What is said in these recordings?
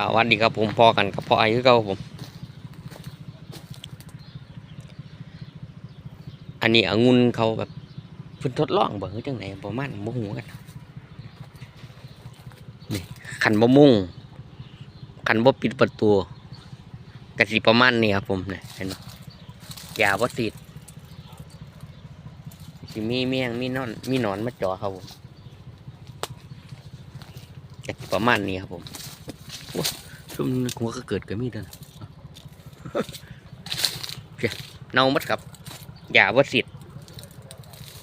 กล่าววันดีครับผมพอกันกับพ่อไอ้คือเก่าผม อันนี้องุ่นเขาแบบเพิ่นทดลองเบิ่งจังไหนประมาณบ่ฮู้กันนี่คันบ่มุ่งคันบ่ปิดประตูก็สิประมาณนี้ครับผมเนี่ยเห็นบ่ยาบ่ติดสิมีเมียงมีนอนมีหนอนมาจ่อครับผมก็สิประมาณนี้ครับผม ซุ่มหัวก็เกิดก็มีเด้อนะเพียเน่าหมดครับอย่าว่าสิทธิ์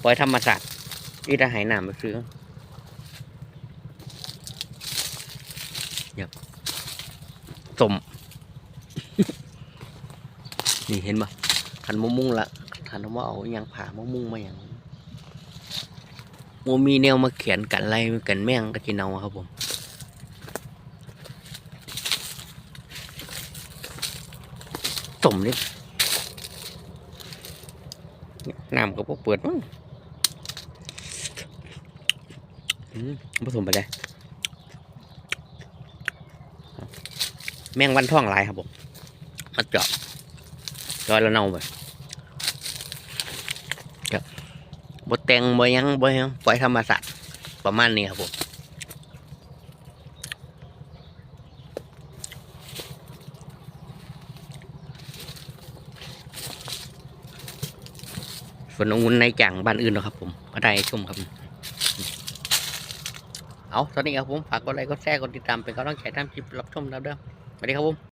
ปล่อยธรรมศาสตร์ที่จะหายหนามมาซื้อยับสมนี่เห็นปะขันมะมุ่งละขันว่าเอาอหยังผ่ามะมุ่งมาอย่างโมมีแนวมาเขียนกันอะไรกันแม่งกะจิเนาครับผม สมนี่น้ำก็พวกเปิดมั้งอืมผสมไปได้ แมงวันท่องลายครับผมมาเจาะจอยแล้วเน่าไปเจาะบดแตงบ่หยังบ่หยังปล่อยธรรมศาสตร์ประมาณนี้ครับผม ส่วนองุ่นในจ่างบ้านอื่นนะครับผมก็ได้ชมครับ เอาตอนนี้ครับผมฝากกดไลค์กดแชร์กดติดตามเป็นกำลังใจตามคลิปรับชมแล้วเด้อสวัสดีครับผม